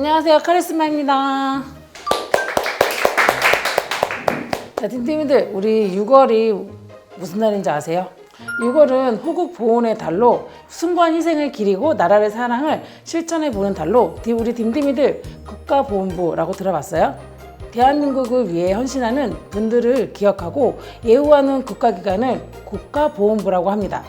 안녕하세요. 카리스마입니다. 자, 딘딘이들, 우리 6월이 무슨 날인지 아세요? 6월은 호국 보훈의 달로 순고한 희생을 기리고 나라의 사랑을 실천해 보는 달로 디- 우리 dim디미들 국가보훈부라고 들어봤어요? 대한민국을 위해 헌신하는 분들을 기억하고 예우하는 국가기관을 국가보훈부라고 합니다.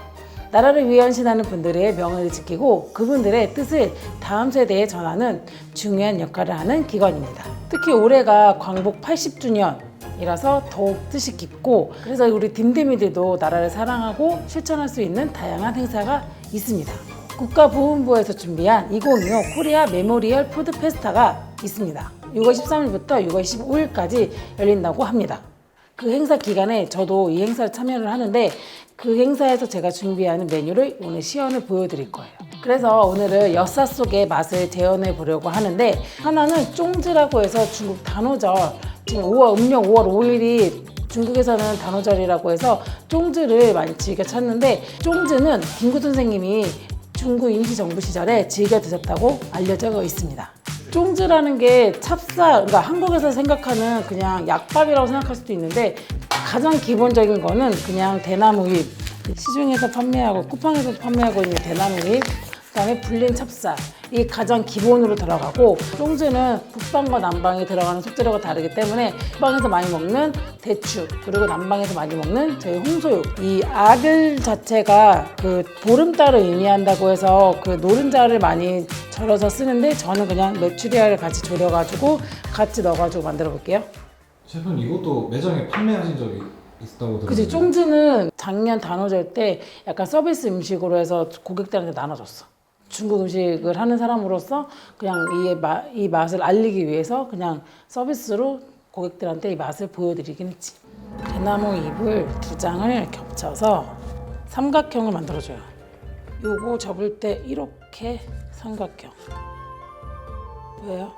나라를 위해 헌신하는 분들의 명예를 지키고 그분들의 뜻을 다음 세대에 전하는 중요한 역할을 하는 기관입니다. 특히 올해가 광복 80주년 이라서 더욱 뜻이 깊고 그래서 우리 딤딤이들도 나라를 사랑하고 실천할 수 있는 다양한 행사가 있습니다. 국가보훈부에서 준비한 2025 코리아 메모리얼 푸드 페스타가 있습니다. 6월 13일부터 6월 15일까지 열린다고 합니다. 그 행사 기간에 저도 이 행사를 참여를 하는데 그 행사에서 제가 준비하는 메뉴를 오늘 시연을 보여드릴 거예요. 그래서 오늘은 엿사 속의 맛을 재현해 보려고 하는데 하나는 쫑즈라고 해서 중국 단오절 지금 5월 음력 5월 5일이 중국에서는 단오절이라고 해서 쫑즈를 많이 즐겨 찾는데 쫑즈는 김구 선생님이 중국 임시정부 시절에 즐겨 드셨다고 알려져 있습니다. 쫑즈라는 게 찹쌀, 그러니까 한국에서 생각하는 그냥 약밥이라고 생각할 수도 있는데 가장 기본적인 거는 그냥 대나무잎, 시중에서 판매하고 쿠팡에서 판매하고 있는 대나무잎, 그다음에 불린 찹쌀 이 가장 기본으로 들어가고 쫑즈는 북방과 남방이 들어가는 속재료가 다르기 때문에 북방에서 많이 먹는 대추 그리고 남방에서 많이 먹는 저희 홍소육 이 아들 자체가 그 보름달을 의미한다고 해서 그 노른자를 많이 절여서 쓰는데 저는 그냥 메추리알을 같이 졸여가지고 같이 넣어가지고 만들어 볼게요. 셰프님 이것도 매장에 판매하신 적이 있다고 들었는데 그치 쫑즈는 작년 단오절 때 약간 서비스 음식으로 해서 고객들한테 나눠줬어. 중국 음식을 하는 사람으로서 그냥 이, 마, 이 맛을 알리기 위해서 그냥 서비스로 고객들한테 이 맛을 보여드리긴 했지. 대나무 잎을 두 장을 겹쳐서 삼각형을 만들어줘요. 요거 접을 때 이렇게 삼각형. 보여요?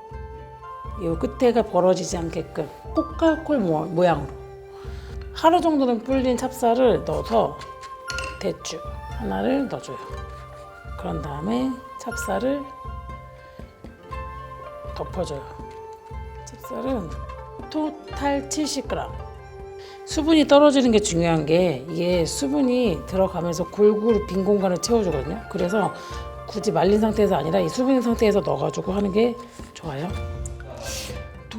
요 끝에가 벌어지지 않게끔 꽃갈콜 모- 모양으로. 하루 정도는 불린 찹쌀을 넣어서 대추 하나를 넣어줘요. 그런 다음에 찹쌀을 덮어줘요. 찹쌀은 토탈 70g. 수분이 떨어지는 게 중요한 게 이게 수분이 들어가면서 골고루 빈 공간을 채워주거든요. 그래서 굳이 말린 상태에서 아니라 이 수분 상태에서 넣어가지고 하는 게 좋아요.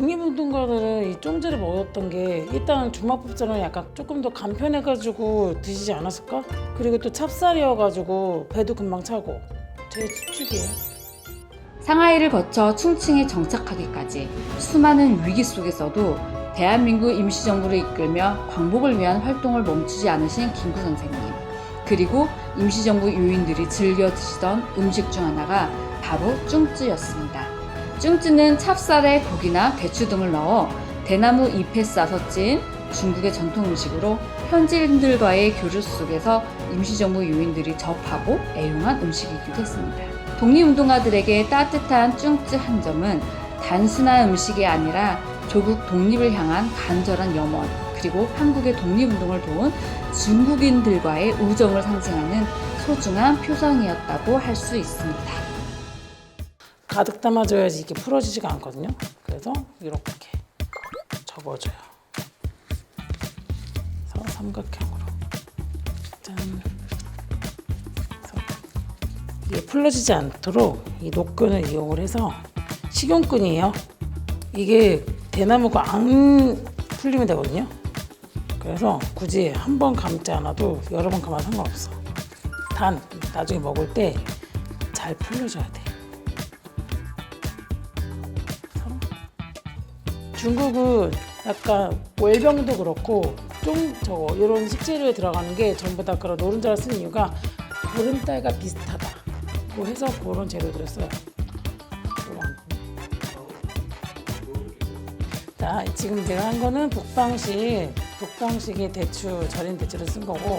독립운동가들은 이 쫑지를 먹었던 게 일단 주마법처럼 약간 조금 더 간편해가지고 드시지 않았을까? 그리고 또 찹쌀이어가지고 배도 금방 차고 제 추측이에요. 상하이를 거쳐 충칭에 정착하기까지 수많은 위기 속에서도 대한민국 임시정부를 이끌며 광복을 위한 활동을 멈추지 않으신 김구 선생님. 그리고 임시정부 요인들이 즐겨 드시던 음식 중 하나가 바로 쭝쯔였습니다. 쭝쯔는 찹쌀에 고기나 대추 등을 넣어 대나무 잎에 싸서 찐 중국의 전통 음식으로 현지인들과의 교류 속에서 임시정부 요인들이 접하고 애용한 음식이기도 했습니다. 독립운동가들에게 따뜻한 쭝쯔 한 점은 단순한 음식이 아니라 조국 독립을 향한 간절한 염원, 그리고 한국의 독립운동을 도운 중국인들과의 우정을 상징하는 소중한 표성이었다고 할 수 있습니다. 가득 담아줘야지 이게 풀어지지가 않거든요. 그래서 이렇게 접어줘요. 그래서 삼각형으로 짠. 그래서 이게 풀러지지 않도록 이 노끈을 이용을 해서 식용끈이에요. 이게 대나무가 안 풀리면 되거든요. 그래서 굳이 한 번 감지 않아도 여러 번 감아도 상관없어. 단 나중에 먹을 때 잘 풀려줘야 돼. 중국은 약간 월병도 그렇고 좀 저거 이런 식재료에 들어가는 게 전부 다 그런 노른자를 쓰는 이유가 보름달과 비슷하다. 고 해서 그런 재료들을 써요. 자, 지금 제가 한 거는 북방식, 북방식의 대추, 절인 대추를 쓴 거고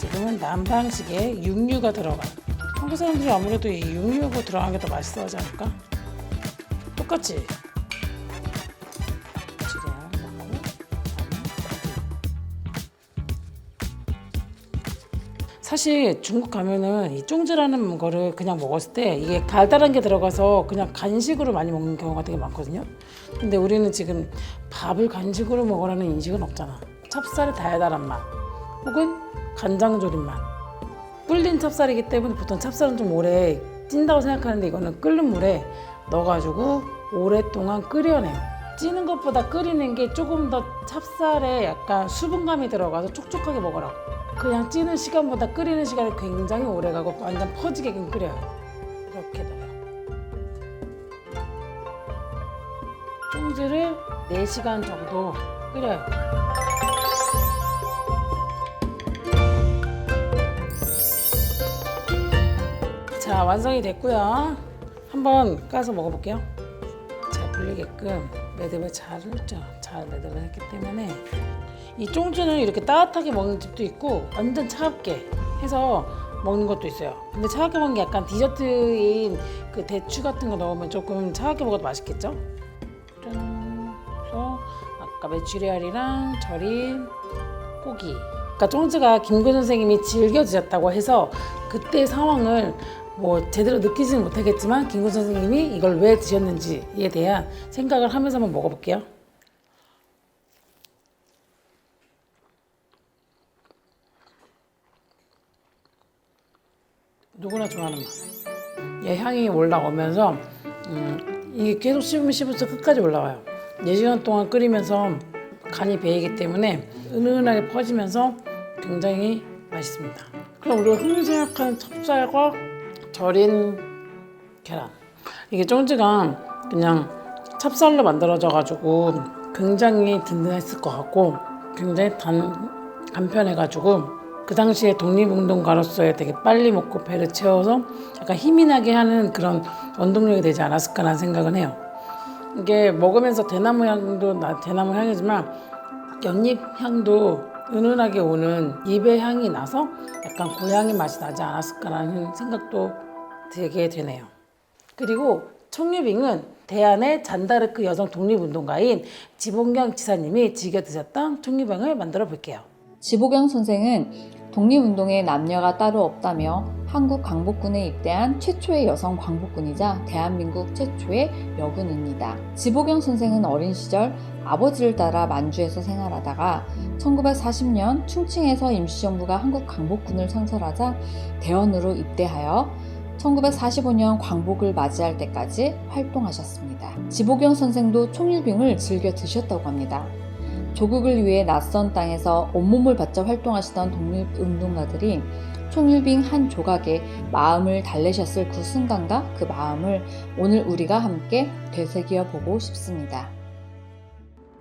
지금은 남방식의 육류가 들어가. 한국 사람들이 아무래도 이 육류가 들어간 게 더 맛있어 하지 않을까? 똑같지? 사실 중국 가면은 이 쫑즈라는 거를 그냥 먹었을 때 이게 달달한 게 들어가서 그냥 간식으로 많이 먹는 경우가 되게 많거든요. 근데 우리는 지금 밥을 간식으로 먹으라는 인식은 없잖아. 찹쌀의 달달한 맛 혹은 간장 조림 맛. 불린 찹쌀이기 때문에 보통 찹쌀은 좀 오래 찐다고 생각하는데 이거는 끓는 물에 넣어가지고 오랫동안 끓여내요. 찌는 것보다 끓이는 게 조금 더 찹쌀에 약간 수분감이 들어가서 촉촉하게 먹으라고. 그냥 찌는 시간보다 끓이는 시간이 굉장히 오래 가고 완전 퍼지게 끓여요. 이렇게 넣어요. 쫑지를 4시간 정도 끓여요. 자 완성이 됐고요. 한번 까서 먹어볼게요. 잘 불리게끔 매듭을 잘 했죠. 잘 매듭을 했기 때문에 이 쫑주는 이렇게 따뜻하게 먹는 집도 있고 완전 차갑게 해서 먹는 것도 있어요. 근데 차갑게 먹는 게 약간 디저트인 그 대추 같은 거 넣으면 조금 차갑게 먹어도 맛있겠죠? 짠. 그래서 아까 메추리알이랑 절인 고기. 그러니까 쫑즈가 김구 선생님이 즐겨 드셨다고 해서 그때 상황을 뭐 제대로 느끼지는 못하겠지만 김구 선생님이 이걸 왜 드셨는지에 대한 생각을 하면서 한번 먹어볼게요. 누구나 좋아하는 맛. 얘 향이 올라오면서 음, 이게 계속 씹으면 씹을수록 끝까지 올라와요. 4시간 동안 끓이면서 간이 배이기 때문에 은은하게 퍼지면서 굉장히 맛있습니다. 그럼 우리가 흔히 생각하는 찹쌀과 절인 계란. 이게 쫑지가 그냥 찹쌀로 만들어져 가지고 굉장히 든든했을 것 같고 굉장히 단 간편해 가지고 그 당시에 독립운동가로서의 되게 빨리 먹고 배를 채워서 약간 힘이 나게 하는 그런 원동력이 되지 않았을까라는 생각은 해요. 이게 먹으면서 대나무 향도 나 대나무 향이지만 연잎 향도 은은하게 오는 잎의 향이 나서 약간 고향의 맛이 나지 않았을까라는 생각도 들게 되네요. 그리고 청유빙은 대한의 잔다르크 여성 독립운동가인 지봉경 지사님이 즐겨 드셨던 청유병을 만들어 볼게요. 지보경 선생은 독립운동에 남녀가 따로 없다며 한국 광복군에 입대한 최초의 여성 광복군이자 대한민국 최초의 여군입니다. 지보경 선생은 어린 시절 아버지를 따라 만주에서 생활하다가 1940년 충칭에서 임시정부가 한국 광복군을 창설하자 대원으로 입대하여 1945년 광복을 맞이할 때까지 활동하셨습니다. 지보경 선생도 총일빙을 즐겨 드셨다고 합니다. 조국을 위해 낯선 땅에서 온몸을 바쳐 활동하시던 독립운동가들이 총일빙 한 조각에 마음을 달래셨을 그 순간과 그 마음을 오늘 우리가 함께 되새겨 보고 싶습니다.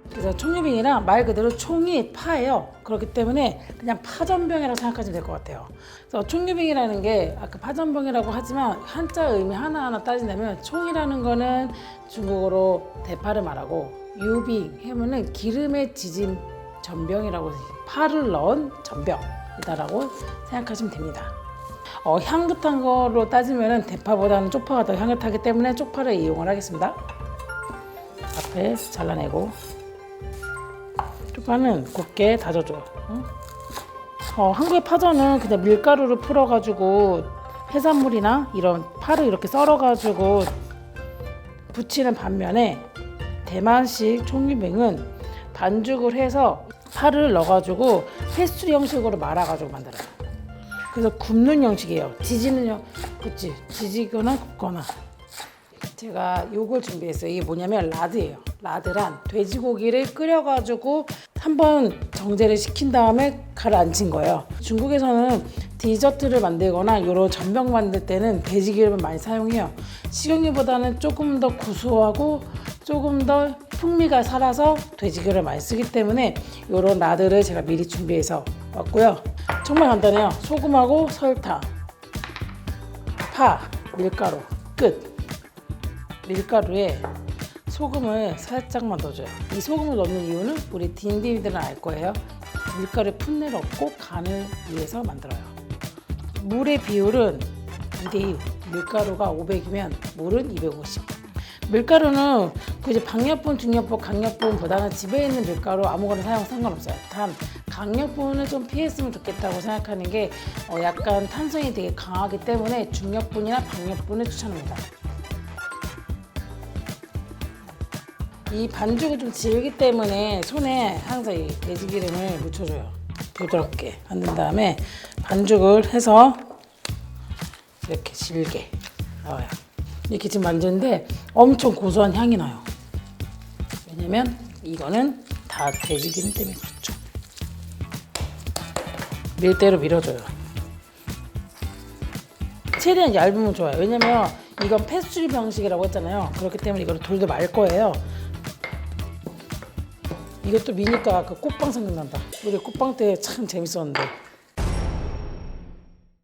그래서 총유빙이랑 말 그대로 총이 파예요. 그렇기 때문에 그냥 파전병이라고 생각하시면 될 것 같아요. 그래서 총유빙이라는 게 아까 파전병이라고 하지만 한자 의미 하나하나 따지자면 총이라는 거는 중국어로 대파를 말하고 유빙 하면은 기름에 지진 전병이라고 파를 넣은 전병이다라고 생각하시면 됩니다. 어, 향긋한 거로 따지면은 대파보다는 쪽파가 더 향긋하기 때문에 쪽파를 이용을 하겠습니다. 앞에 잘라내고 쪽파는 곱게 다져줘요. 응? 어, 한국의 파전은 그냥 밀가루를 풀어가지고 해산물이나 이런 파를 이렇게 썰어가지고 부치는 반면에 대만식 총유뱅은 반죽을 해서 파를 넣어가지고 페스츄리 형식으로 말아가지고 만들어요. 그래서 굽는 형식이에요. 지지는 형, 그치? 지지거나 굽거나. 제가 요걸 준비했어요. 이게 뭐냐면 라드예요. 라드란 돼지고기를 끓여가지고 한번 정제를 시킨 다음에 가라앉힌 거예요. 중국에서는 디저트를 만들거나 이런 전병 만들 때는 돼지기름을 많이 사용해요. 식용유보다는 조금 더 구수하고 조금 더 풍미가 살아서 돼지기름을 많이 쓰기 때문에 이런 라드를 제가 미리 준비해서 왔고요. 정말 간단해요. 소금하고 설탕, 파, 밀가루 끝. 밀가루에 소금을 살짝만 넣어줘요. 이 소금을 넣는 이유는 우리 딘딘이들은 알 거예요. 밀가루에 풋내를 얻고 간을 위해서 만들어요. 물의 비율은 2대1. 밀가루가 500이면 물은 250. 밀가루는 그 이제 방역분, 중역분, 강력분보다는 집에 있는 밀가루 아무거나 사용 상관없어요. 단 강력분을 좀 피했으면 좋겠다고 생각하는 게 어, 약간 탄성이 되게 강하기 때문에 중력분이나 박력분을 추천합니다. 이 반죽을 좀 질기 때문에 손에 항상 이 돼지기름을 묻혀줘요. 부드럽게 만든 다음에 반죽을 해서 이렇게 질게 나와요. 이렇게 지금 만드는데 엄청 고소한 향이 나요. 왜냐면 이거는 다 돼지기름 때문에 그렇죠. 밀대로 밀어줘요. 최대한 얇으면 좋아요. 왜냐면 이건 패스츄리 방식이라고 했잖아요. 그렇기 때문에 이거를 돌돌 말 거예요. 이것도 미니까 그 꽃빵 생각난다. 우리 꽃빵 때 참 재밌었는데.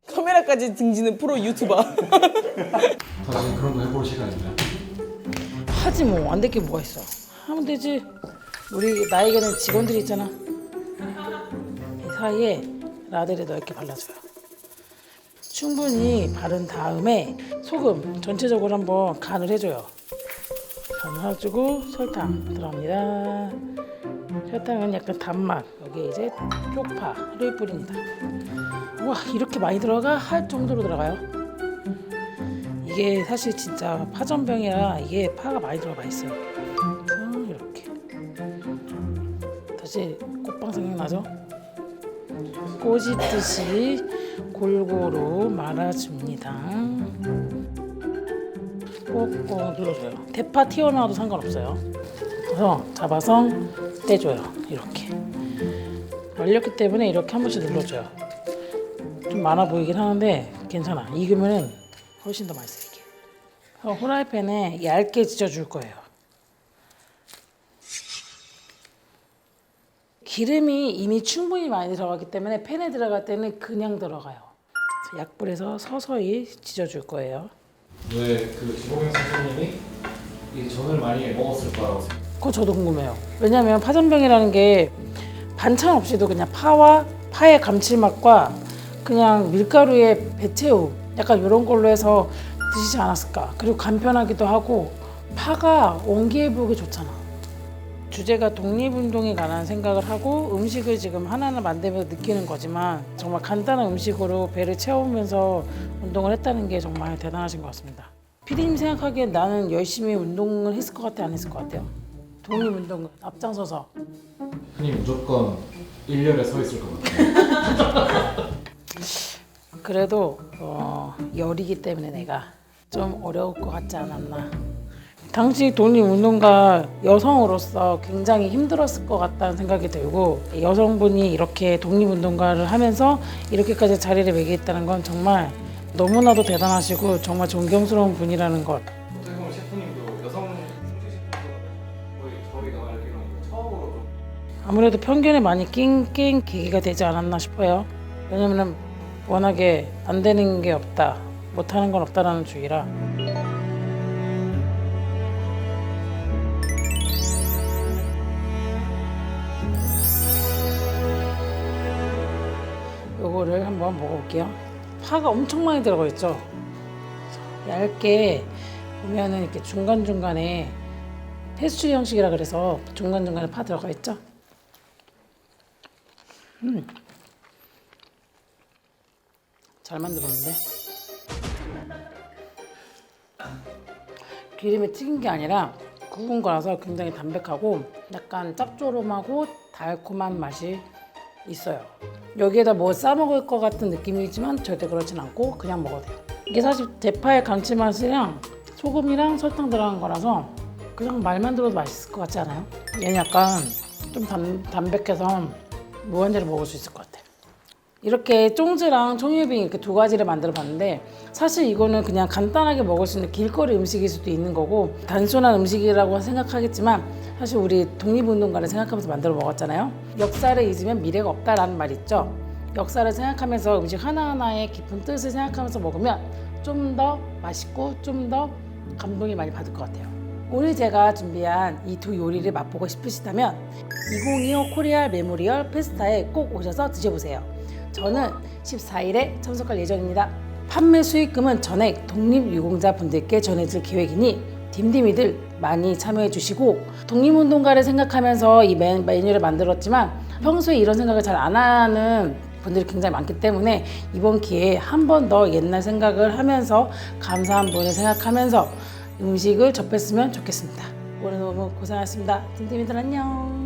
카메라까지 등지는 프로 유튜버. 다시 그런 거 해볼 시간이냐? 하지 뭐 안 될 게 뭐가 있어. 하면 되지. 우리 나에게는 직원들이 있잖아. 이 사이에 라데를 넓게 발라줘요. 충분히 바른 다음에 소금 전체적으로 한번 간을 해줘요. 간을 해주고 설탕 들어갑니다. 설탕은 약간 단맛. 여기에 이제 쪽파를 뿌립니다. 와 이렇게 많이 들어가 할 정도로 들어가요. 이게 사실 진짜 파전병이라 이게 파가 많이 들어가 있어요. 그래서 이렇게 다시 꽃빵 생각나죠? 꼬집듯이 골고루 말아줍니다. 꼭꼭 눌러줘요. 대파 튀어나와도 상관없어요. 그래서 잡아서 떼줘요. 이렇게 말렸기 때문에 이렇게 한 번씩 눌러줘요. 좀 많아 보이긴 하는데 괜찮아. 익으면 훨씬 더 맛있어요. 이게. 그래서 후라이팬에 얇게 지져줄 거예요. 기름이 이미 충분히 많이 들어가기 때문에 팬에 들어갈 때는 그냥 들어가요. 약불에서 서서히 지져줄 거예요. 왜그 지봉영 선생님이 이 전을 많이 먹었을까라고 생각. 그거 저도 궁금해요. 왜냐면 파전병이라는 게 반찬 없이도 그냥 파와 파의 감칠맛과 그냥 밀가루의 배채움 약간 이런 걸로 해서 드시지 않았을까. 그리고 간편하기도 하고 파가 원기 회복에 좋잖아. 주제가 독립운동에 관한 생각을 하고 음식을 지금 하나하나 만들면서 느끼는 거지만 정말 간단한 음식으로 배를 채우면서 운동을 했다는 게 정말 대단하신 것 같습니다. 피디님 생각하기엔 나는 열심히 운동을 했을 것 같아 안 했을 것 같아요? 독립운동 앞장서서 흔히 무조건 1열에 서 있을 것 같아요. 그래도 어, 열이기 때문에 내가 좀 어려울 것 같지 않았나. 당시 독립운동가 여성으로서 굉장히 힘들었을 것 같다는 생각이 들고 여성분이 이렇게 독립운동가를 하면서 이렇게까지 자리를 매겼다는 건 정말 너무나도 대단하시고 정말 존경스러운 분이라는 것. 어떻게 보면 셰프님도 여성 거의 저희가 알기로는 처음으로 좀 아무래도 편견에 많이 낀, 낀 계기가 되지 않았나 싶어요. 왜냐면 워낙에 안 되는 게 없다, 못하는 건 없다라는 주의라. 요거를 한번 먹어볼게요. 파가 엄청 많이 들어가 있죠. 얇게 보면은 이렇게 중간 중간에 페스츄리 형식이라 그래서 중간 중간에 파 들어가 있죠. 음. 잘 만들었는데. 기름에 튀긴 게 아니라 구운 거라서 굉장히 담백하고 약간 짭조름하고 달콤한 맛이 있어요. 여기에다 뭐 싸먹을 것 같은 느낌이지만 절대 그렇진 않고 그냥 먹어도 돼요. 이게 사실 대파의 감칠맛이랑 소금이랑 설탕 들어간 거라서 그냥 말만 들어도 맛있을 것 같지 않아요? 얘는 약간 좀 담, 담백해서 무한대로 먹을 수 있을 것 같아요. 이렇게 쫑즈랑 청유빙 이렇게 두 가지를 만들어 봤는데 사실 이거는 그냥 간단하게 먹을 수 있는 길거리 음식일 수도 있는 거고 단순한 음식이라고 생각하겠지만 사실 우리 독립운동가를 생각하면서 만들어 먹었잖아요. 역사를 잊으면 미래가 없다라는 말 있죠. 역사를 생각하면서 음식 하나하나의 깊은 뜻을 생각하면서 먹으면 좀 더 맛있고 좀 더 감동이 많이 받을 것 같아요. 오늘 제가 준비한 이 두 요리를 맛보고 싶으시다면 2025 코리아 메모리얼 페스타에 꼭 오셔서 드셔보세요. 저는 14일에 참석할 예정입니다. 판매 수익금은 전액 독립유공자 분들께 전해질 계획이니 딤딤이들 많이 참여해 주시고 독립운동가를 생각하면서 이 메- 메뉴를 만들었지만 평소에 이런 생각을 잘 안 하는 분들이 굉장히 많기 때문에 이번 기회에 한 번 더 옛날 생각을 하면서 감사한 분을 생각하면서 음식을 접했으면 좋겠습니다. 오늘 너무 고생하셨습니다. 딤딤이들 안녕.